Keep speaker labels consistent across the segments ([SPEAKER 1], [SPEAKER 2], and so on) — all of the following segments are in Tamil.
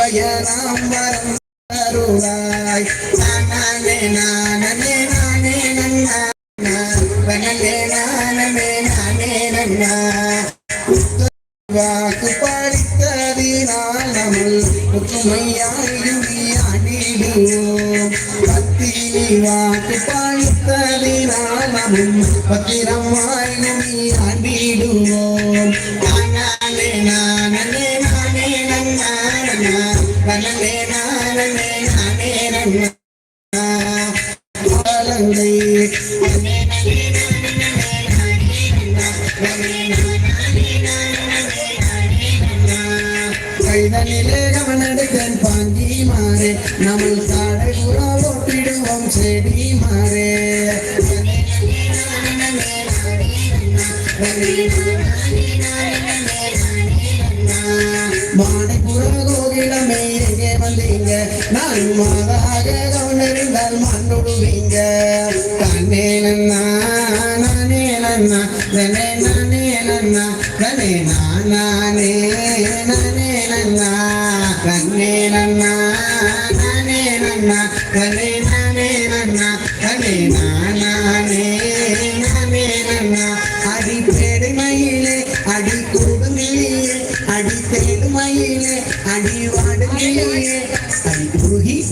[SPEAKER 1] அபயனாம் வரம் தருவாய் நானே நானே நானே நன்னா நானே நானே நானே நன்னா வாக்கு பறித்ததினால் நம்மள் ஒற்றுமையாயும் பத்தினி வாக்கு நம்மும் நானே நன்னா நன்னே நானே நானே நன்னா காலங்களை கைதனிலே கவனடுக்கன் பாங்கி மாறே நம்ம காடை புறா ஓட்டிடுவோம் செடி மாறே நான் மாதாக கவனிருந்தால் மண்ணுடுவீங்க தானே நன்னா நானே நன்னா தனே நானே நன்னா தனே நானே நானே நன்னா தன்னே நன்னா நானே நன்னா தனே நானே நன்னா தனே நானே நானே நன்னா அடி பெருமையிலே அடி கொடுமையிலே அடி தேடுமையிலே அடி வாடுமையிலே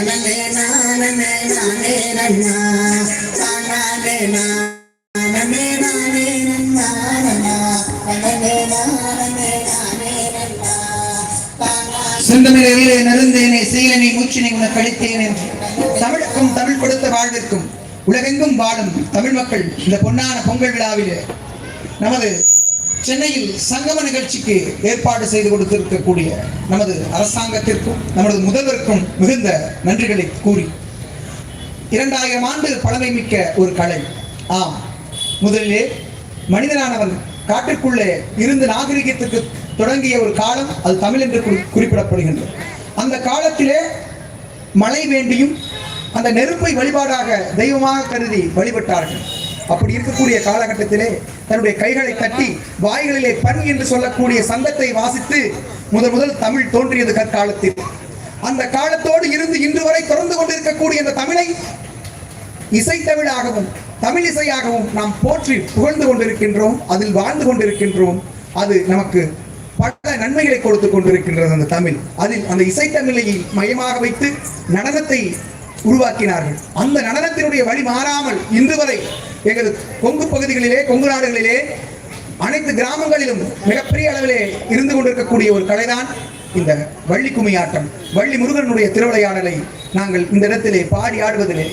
[SPEAKER 1] கண்ணே நானே நானே நன்னா. நானே நானே நானே நன்னா நன்னா. கண்ணே நானே நானே நன்னா.
[SPEAKER 2] செந்தமிழிலே நருந்தேனே செயலனை மூச்சினை உனக்கு அளித்தேன். என்று தமிழுக்கும் தமிழ் கொடுத்த வாழ்விற்கும் உலகெங்கும் வாழும் தமிழ் மக்கள் இந்த பொன்னான பொங்கல் விழாவிலே நமது சென்னையில் சங்கம நிகழ்ச்சிக்கு ஏற்பாடு செய்து கொடுத்திருக்கக்கூடிய நமது அரசாங்கத்திற்கும் நமது முதல்வருக்கும் மிகுந்த நன்றிகளை கூறி இரண்டாயிரம் ஆண்டு பழமை மிக்க ஒரு கலை. ஆம் முதலிலே மனிதனானவன் காட்டுக்குள்ளே இருந்து நாகரிகத்துக்கு தொடங்கிய ஒரு காலம் அது தமிழ் என்று குறிப்பிடப்படுகின்றது. அந்த காலத்திலே மழை வேண்டியும் அந்த நெருப்பை வழிபாடாக தெய்வமாக கருதி வழிபட்டார்கள். அப்படி இருக்கக்கூடிய காலகட்டத்திலே தன்னுடைய கைகளை தட்டி வாய்களிலே பண் என்று சொல்லக்கூடிய சங்கத்தை வாசித்து முதல் முதல் தமிழ் தோன்றியது கற்காலத்தில். அந்த காலத்தோடு இருந்து இன்று வரை தொடர்ந்து கொண்டிருக்கக்கூடிய அந்த தமிழை இசை தமிழாகவும் தமிழ் இசையாகவும் நாம் போற்றி புகழ்ந்து கொண்டிருக்கின்றோம் அதில் வாழ்ந்து கொண்டிருக்கின்றோம். அது நமக்கு பல நன்மைகளை கொடுத்து கொண்டிருக்கின்றது அந்த தமிழ். அதில் அந்த இசைத்தமிழை மையமாக வைத்து நடனத்தை உருவாக்கினார்கள். அந்த நடனத்தினுடைய வழி மாறாமல் இன்று வரை எங்கள் கொங்கு பகுதிகளிலே கொங்கு நாடுகளிலே அனைத்து கிராமங்களிலும் மிகப்பெரிய அளவிலே இருந்து கொண்டிருக்கக்கூடிய ஒரு கலைதான் இந்த வள்ளி கும்மி ஆட்டம். வள்ளி முருகனுடைய திருவிளையாடலை நாங்கள் இந்த இடத்திலே பாடி ஆடுவதிலே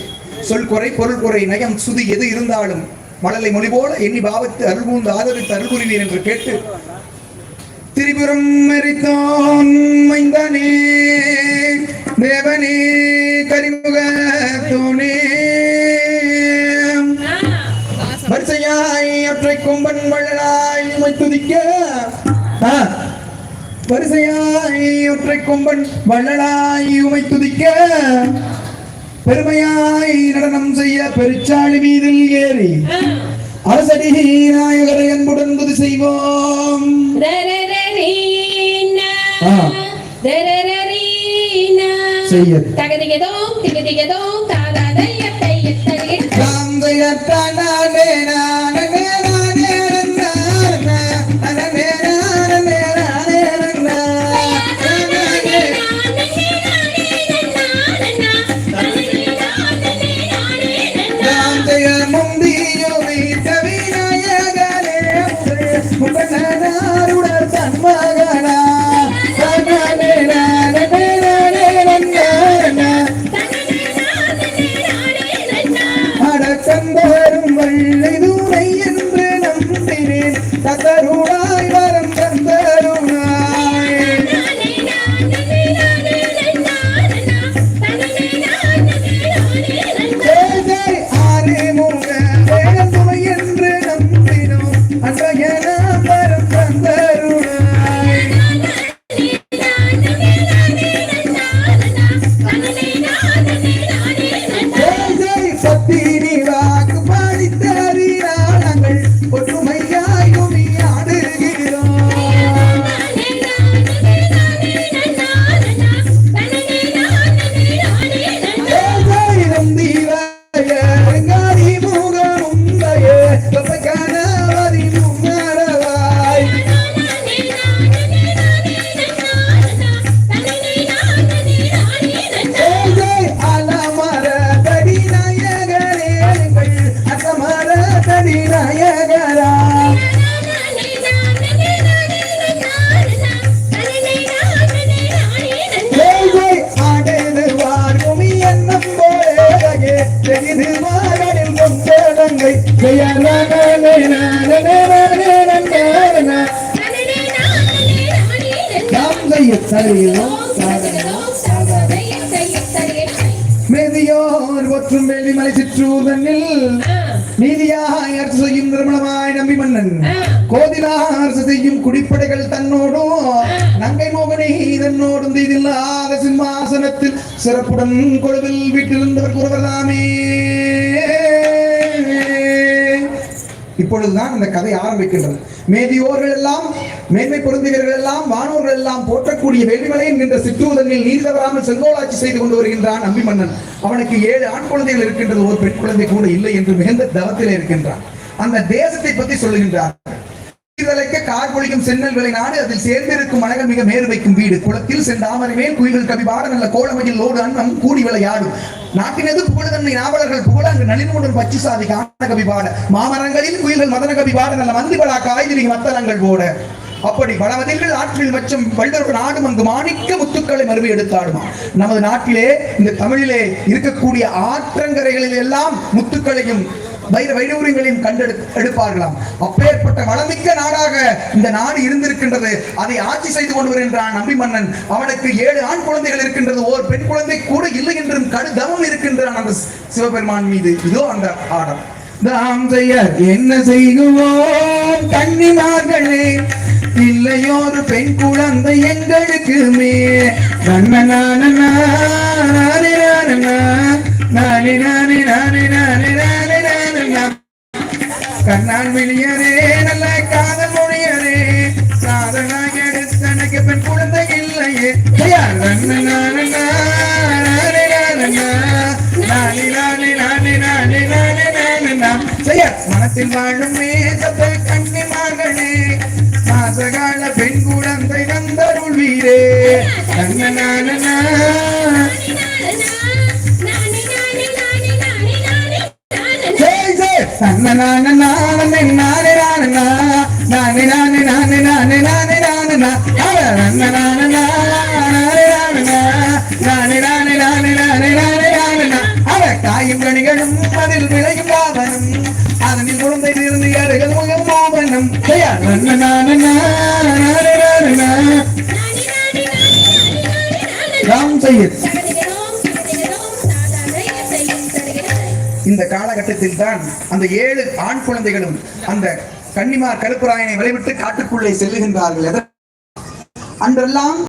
[SPEAKER 2] சொல் குறை பொருள் குறை நயம் சுதி எது இருந்தாலும் மழலை மொழி போல எண்ணி பாவத்து அருள்மூந்து ஆதரித்து அருள்புரிவீர் என்று கேட்டு திரிபுரம் மறித்தான் மைந்தனே. தேவனே கரிமுக தோனே வரிசையாய் ஒற்றை கொம்பன் வள்ளலாய் உம்மை துதிக்க வரிசையாய் ஒற்றை கொம்பன் வள்ளலாய் உமை துதிக்க பெருமையாய் நடனம் செய்ய பெருச்சாளி மீதில் ஏறி. அரசடி நாயகரை அன்புடன் செய்வோம். செய்ய.
[SPEAKER 3] தகதிகதோம், திகதிகதோம், கணபதி நாயகரா சரியும் சாதனம்
[SPEAKER 2] மேதியோர் ஒற்றும் வேலி மலை சிற்றூதனில் நீதியாய் அரசு செய்யும் நிர்மலமாய் நம்பி மன்னன். கோதிலா அரசு செய்யும் குடிப்படைகள் தன்னோடும் நங்கை மோகனை தன்னோடும் தீதில்லாத சிம்மாசனத்தில் சிறப்புடன் கொழுவில் வீட்டிலிருந்தவர் கூறுவதாமே இப்பொழுதுதான் அந்த கதை ஆரம்பிக்கின்றது. மேதியோர்கள் எல்லாம் மேன்மை பொருந்தியவர்கள் எல்லாம் வானோர்கள் எல்லாம் போற்றக்கூடிய வேலிமலை என்கின்ற சிற்றூதனில் நீர் தவறாமல் செங்கோலாட்சி செய்து கொண்டு வருகின்றான் நம்பி மன்னன் அவனுக்கு ஏழு ஆண் குழந்தைகள் இருக்கின்றது ஒரு பெண் குழந்தை கூட இல்லை என்று மிகுந்த தவத்திலே இருக்கின்றான். அந்த தேசத்தை பற்றி சொல்லுகின்றார். சீர்தலைக்க கார் பொழிக்கும் சென்னல் விலை நாடு அதில் சேர்ந்திருக்கும் மனங்கள் மிக மேறு வைக்கும் வீடு. குளத்தில் செந்தாமரை மேல் குயில்கள் கவிபாட நல்ல கோலமையில் லோடு அன்னம் கூடி விளையாடும் நாட்டினது புகழ்தன்மை நாவலர்கள் புகழ அங்கு நளினமுடன் பச்சி சாதி காண கவிபாட. மாமரங்களில் குயில்கள் மதன கவிபாட நல்ல மந்திபலா காய்கறி மத்தனங்கள் போட. அப்படி பலவதைகள் ஆற்றில் மற்றும் வள்ளர் நாடும் அங்கு மாணிக்க முத்துக்களை மறுபடி எடுத்தாடுமா. நமது நாட்டிலே இந்த தமிழிலே இருக்கக்கூடிய ஆற்றங்கரைகளில் எல்லாம் முத்துக்களையும் வைர வைடூரியங்களையும் கண்டெடு எடுப்பார்களாம். அப்பேற்பட்ட வளமிக்க நாடாக இந்த நாடு இருந்திருக்கின்றது. அதை ஆட்சி செய்து கொண்டு வருகின்றான் நம்பி மன்னன் அவனுக்கு ஏழு ஆண் குழந்தைகள் இருக்கின்றது. ஓர் பெண் குழந்தை கூட இல்லை என்றும் கடுதவம் இருக்கின்றான் அந்த சிவபெருமான் மீது. இதோ அந்த ஆடம். தாம் செய்ய என்ன செய்குவோம் கன்னிமார்களே இல்லையோரு பெண் குழந்தை எங்களுக்குமே நன்னனான நானே நானே நானே நானே நானே நானே நானே கண்ணான் விழியரே நல்ல காதல் மொழியரே சாதனாக எடுத்து எனக்கு பெண் குழந்தை இல்லையே. ஐயா, நன்னு நான். மனத்தில் வாழும் மேகத்தை கண்ணி மகளே மாசகால பெண் குழந்தை வந்தருள் வீரே நன்னு நானே நானே ஜெய் ஜெய் நன்னனான நானே நானே நானே நா. நானே நானே நானே நானே நானே நானே நானே இந்த காலகட்டத்தில் தான் அந்த ஏழு ஆண் குழந்தைகளும் அந்த கன்னிமார் கருப்பராயனை விளைவிட்டு காட்டுக்குள்ளே செல்லுகின்றார்கள். அன்றெல்லாம்